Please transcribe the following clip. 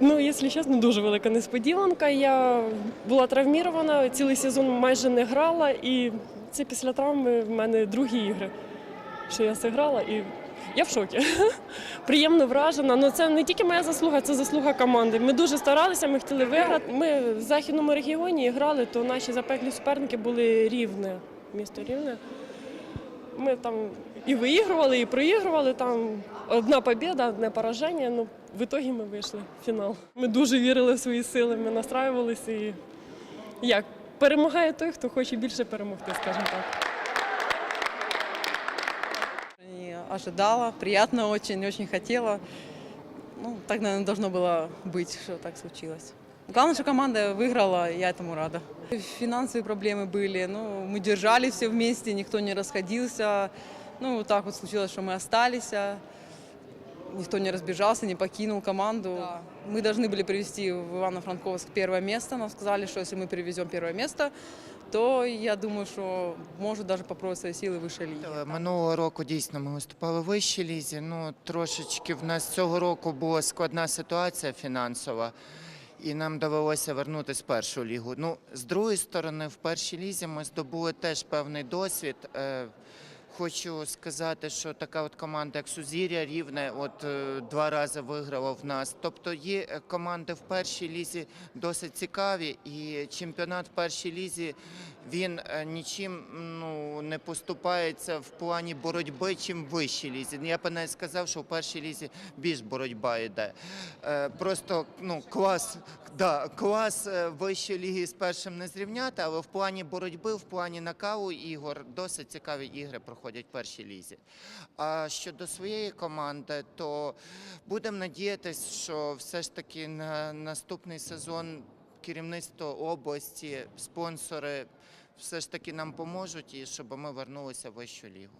Ну, якщо чесно, дуже велика несподіванка. Я була травмірована, цілий сезон майже не грала, і це після травми в мене другі ігри, що я зіграла, і я в шокі. Приємно вражена. Ну це не тільки моя заслуга, це заслуга команди. Ми дуже старалися, ми хотіли виграти. Ми в західному регіоні грали, то наші запеклі суперники були рівне, місто рівне. Ми там і виігрували, і проігрували. Там одна побіда, одне пораження. Ну, в ітогі ми вийшли в фінал. Ми дуже вірили в свої сили, ми настраювалися і як перемагає той, хто хоче більше перемогти, скажімо так. Не ожидала, приятно очень, очень хотела. Ну, так, наверное, должно было быть, что так случилось. Главное, что команда выиграла, и я этому рада. Финансовые проблемы были, ну, мы держали все вместе, никто не расходился. Ну, вот так вот случилось, что мы остались. а Никто не разбежался, не покинул команду. Мы должны были привести в Ивано-Франковск первое место. Нам сказали, что если мы привезем первое место, то я думаю, что может даже попробовать свои силы выше лиги. Е, Минулого року дійсно ми виступали в вищій лізі. Ну трошечки в нас цього року була складна ситуація фінансова, і нам довелося вернутися в першу лігу. Ну, з другої сторони, в першій лізі ми здобули теж певний досвід. Хочу сказати, що така от команда, як Сузір'я, Рівне, от е, два рази виграла в нас. Тобто є е, команди в першій лізі досить цікаві, і чемпіонат в першій лізі він е, нічим ну не поступається в плані боротьби, чим в вищій лізі. Я б навіть сказав, що в першій лізі більш боротьба йде. Просто ну клас, да, клас вищої ліги з першим не зрівняти, але в плані боротьби, в плані накалу ігор досить цікаві ігри проходять в першій лізі. А щодо своєї команди, то будемо надіятися, що все ж таки на наступний сезон керівництво області, спонсори все ж таки нам поможуть і щоб ми вернулися в вищу лігу.